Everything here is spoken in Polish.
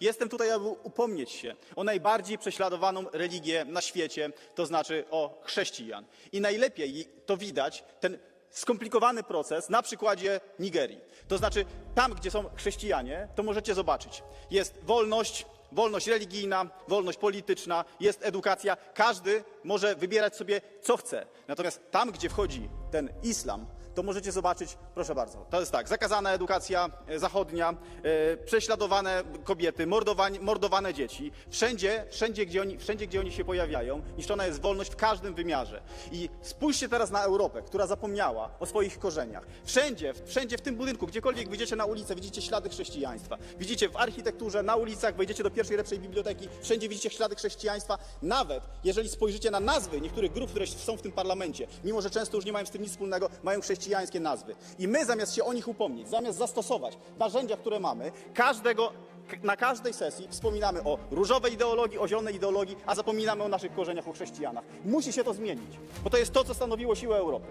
Jestem tutaj, aby upomnieć się o najbardziej prześladowaną religię na świecie, to znaczy o chrześcijan. I najlepiej to widać, ten skomplikowany proces na przykładzie Nigerii. To znaczy, tam, gdzie są chrześcijanie, to możecie zobaczyć. Jest wolność, wolność religijna, wolność polityczna, jest edukacja. Każdy może wybierać sobie, co chce. Natomiast tam, gdzie wchodzi ten islam, to możecie zobaczyć, proszę bardzo, to jest tak, zakazana edukacja e, zachodnia, e, prześladowane kobiety, mordowanie, mordowane dzieci. Wszędzie, wszędzie, gdzie oni, wszędzie, gdzie oni się pojawiają, niszczona jest wolność w każdym wymiarze. I spójrzcie teraz na Europę, która zapomniała o swoich korzeniach. Wszędzie, wszędzie w tym budynku, gdziekolwiek wyjdziecie na ulicę, widzicie ślady chrześcijaństwa. Widzicie w architekturze, na ulicach, wejdziecie do pierwszej lepszej biblioteki, wszędzie widzicie ślady chrześcijaństwa. Nawet jeżeli spojrzycie na nazwy niektórych grup, które są w tym parlamencie, mimo że często już nie mają z tym nic wspólnego, mają chrześcijańskie nazwy. I my zamiast się o nich upomnieć, zamiast zastosować narzędzia, które mamy, każdego, na każdej sesji wspominamy o różowej ideologii, o zielonej ideologii, a zapominamy o naszych korzeniach, o chrześcijanach. Musi się to zmienić, bo to jest to, co stanowiło siłę Europy.